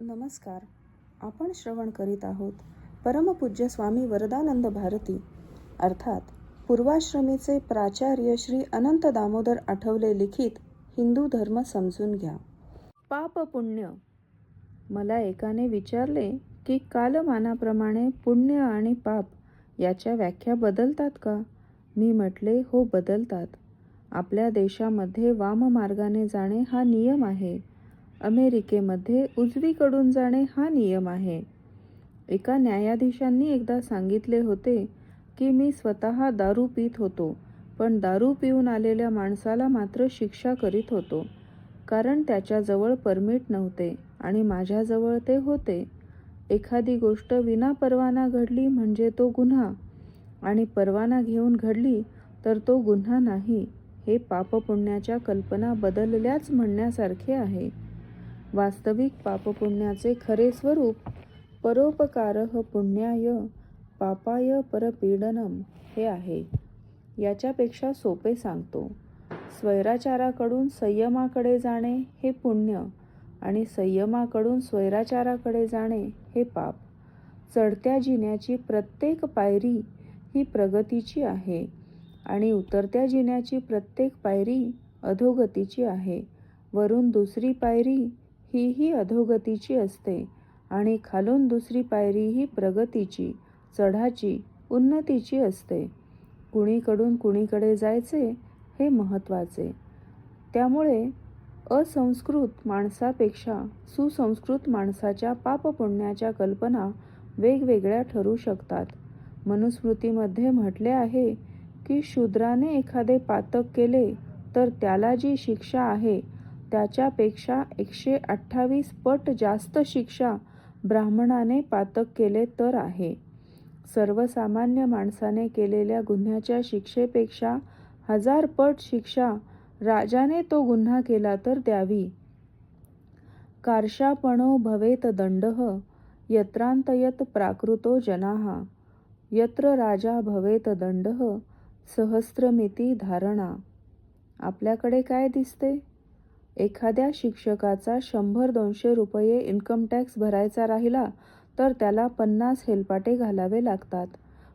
नमस्कार. आपण श्रवण करीत आहोत परमपूज्य स्वामी वरदानंद भारती. अर्थात पूर्वाश्रमीचे प्राचार्य श्री अनंत दामोदर आठवले लिखित हिंदू धर्म समजून घ्या. पाप पुण्य. मला एकाने विचारले की कालमानाप्रमाणे पुण्य आणि पाप याच्या व्याख्या बदलतात का? मी म्हटले हो बदलतात. आपल्या देशामध्ये वाममार्गाने जाणे हा नियम आहे. अमेरिकेमध्ये उजवीकडून जाणे हा नियम आहे. एका न्यायाधीशांनी एकदा सांगितले होते की मी स्वतः दारू पित होतो पण दारू पिऊन आलेल्या माणसाला मात्र शिक्षा करीत होतो कारण त्याच्याजवळ परमिट नव्हते आणि माझ्याजवळ ते होते. एखादी गोष्ट विना परवाना घडली म्हणजे तो गुन्हा आणि परवाना घेऊन घडली तर तो गुन्हा नाही. हे पापपुण्याच्या कल्पना बदलल्याच म्हणण्यासारखे आहे. वास्तविक पापपुण्याचे खरे स्वरूप परोपकार पुण्याय पापाय परपीडनम हे आहे. याच्यापेक्षा सोपे सांगतो. स्वैराचाराकडून संयमाकडे जाणे हे पुण्य आणि संयमाकडून स्वैराचाराकडे जाणे हे पाप. चढत्या जिन्याची प्रत्येक पायरी ही प्रगतीची आहे आणि उतरत्या जिन्याची प्रत्येक पायरी अधोगतीची आहे. वरून दुसरी पायरी ही ही अधोगतीची असते आणि खालून दुसरी पायरी ही प्रगतीची चढाची उन्नतीची असते. कुणीकडून कुणीकडे जायचे हे महत्त्वाचे. त्यामुळे असंस्कृत माणसापेक्षा सुसंस्कृत माणसाच्या पापपुण्याच्या कल्पना वेगवेगळ्या ठरू शकतात. मनुस्मृतीमध्ये म्हटले आहे की शूद्राने एखादे पातक केले तर त्याला जी शिक्षा आहे त्याच्यापेक्षा एकशे अठ्ठावीस पट जास्त शिक्षा ब्राह्मणाने पातक केले तर आहे. सर्वसामान्य माणसाने केलेल्या गुन्ह्याच्या शिक्षेपेक्षा हजार पट शिक्षा राजाने तो गुन्हा केला तर द्यावी. कार्शापणो भवेत दंडः यत्रांतयत प्राकृतो जनाः। यत्र राजा भवेत दंडः सहस्रमिती धारणा। आपल्याकडे काय दिसते? एखाद्या शिक्षकाचा शंभर दोनशे रुपये इन्कम टॅक्स भरायचा राहिला तर त्याला पन्नास हेलपाटे घालावे लागतात.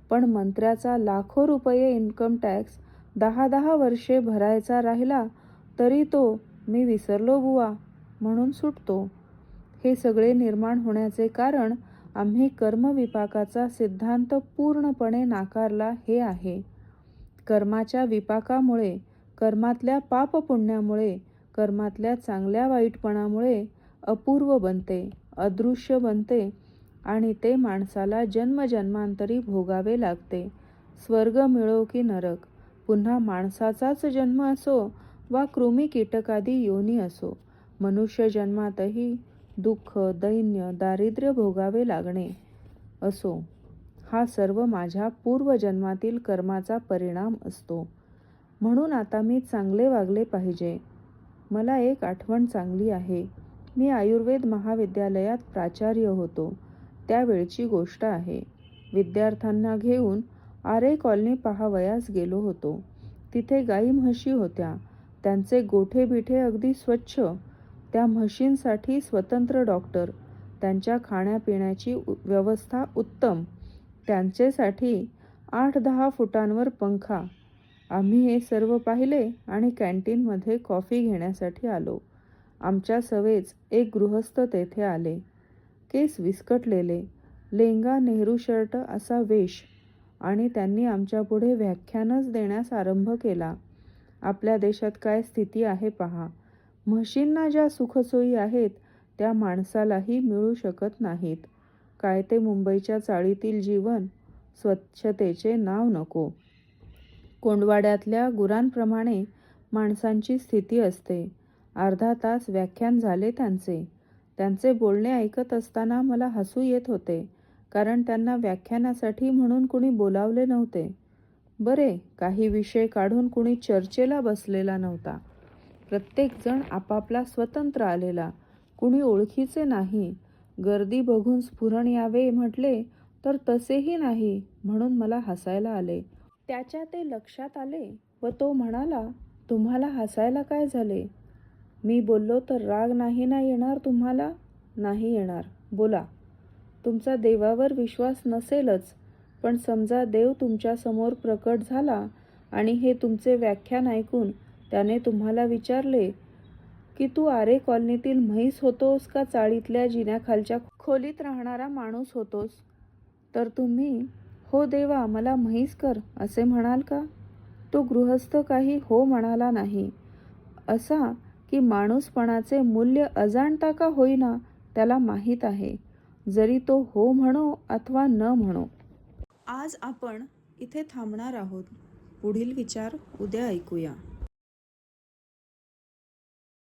पण मंत्र्याचा लाखो रुपये इन्कम टॅक्स दहा दहा वर्षे भरायचा राहिला तरी तो मी विसरलो बुवा म्हणून सुटतो. हे सगळे निर्माण होण्याचे कारण आम्ही कर्मविपाकाचा सिद्धांत पूर्णपणे नाकारला हे आहे. कर्माच्या विपाकामुळे कर्मातल्या पापपुण्यामुळे कर्मातल्या चांगल्या वाईटपणामुळे अपूर्व बनते अदृश्य बनते आणि ते माणसाला जन्मजन्मांतरी भोगावे लागते. स्वर्ग मिळो की नरक पुन्हा माणसाचाच जन्म असो वा कृमी कीटकादी योनी असो मनुष्य जन्मातही दुःख दैन्य दारिद्र्य भोगावे लागणे असो. हा सर्व माझ्या पूर्वजन्मातील कर्माचा परिणाम असतो. म्हणून आता मी चांगले वागले पाहिजे. मला एक आठवण चांगली आहे. मी आयुर्वेद महाविद्यालयात प्राचार्य होतो. त्यावेळची गोष्ट आहे. विद्यार्थ्यांना घेऊन आरे कॉलनी पहावयास गेलो होतो. तिथे गाई म्हशी होत्या. त्यांचे गोठे बिठे अगदी स्वच्छ. त्या म्हशींसाठी स्वतंत्र डॉक्टर. त्यांच्या खाण्यापिण्याची व्यवस्था उत्तम. त्यांचेसाठी आठ दहा फुटांवर पंखा. आम्ही हे सर्व पाहिले आणि कॅन्टीनमध्ये कॉफी घेण्यासाठी आलो. आमच्या सवेच एक गृहस्थ तेथे आले. केस विस्कटलेले. लेंगा नेहरू शर्ट असा वेश आणि त्यांनी आमच्यापुढे व्याख्यानच देण्यास आरंभ केला. आपल्या देशात काय स्थिती आहे पहा. म्हशींना ज्या सुखसोयी आहेत त्या माणसालाही मिळू शकत नाहीत. काय ते मुंबईच्या चाळीतील जीवन स्वच्छतेचे नाव नको. कोंडवाड्यातल्या गुरांप्रमाणे माणसांची स्थिती असते. अर्धा तास व्याख्यान झाले त्यांचे. त्यांचे बोलणे ऐकत असताना मला हसू येत होते कारण त्यांना व्याख्यानासाठी म्हणून कुणी बोलावले नव्हते. बरे काही विषय काढून कुणी चर्चेला बसलेला नव्हता. प्रत्येकजण आपापला स्वतंत्र आलेला. कुणी ओळखीचे नाही. गर्दी बघून स्फुरण यावे म्हटले तर तसेही नाही म्हणून मला हसायला आले. त्याच्या ते लक्षात आले व तो म्हणाला तुम्हाला हसायला काय झाले? मी बोललो तर राग नाही ना येणार तुम्हाला? नाही येणार. बोला. तुमचा देवावर विश्वास नसेलच पण समजा देव तुमच्यासमोर प्रकट झाला आणि हे तुमचे व्याख्यान ऐकून त्याने तुम्हाला विचारले की तू आरे कॉलनीतील म्हैस होतोस का चाळीतल्या जिन्याखालच्या खोलीत राहणारा माणूस होतोस? तर तुम्ही हो देवा मला म्हैस कर असे म्हणाल का? तो गृहस्थ काही हो म्हणाला नाही. असा की माणूसपणाचे मूल्य अजाणता का होईना त्याला माहीत आहे. जरी तो हो म्हणो अथवा न म्हणो. आज आपण इथे थांबणार आहोत. पुढील विचार उद्या ऐकूया.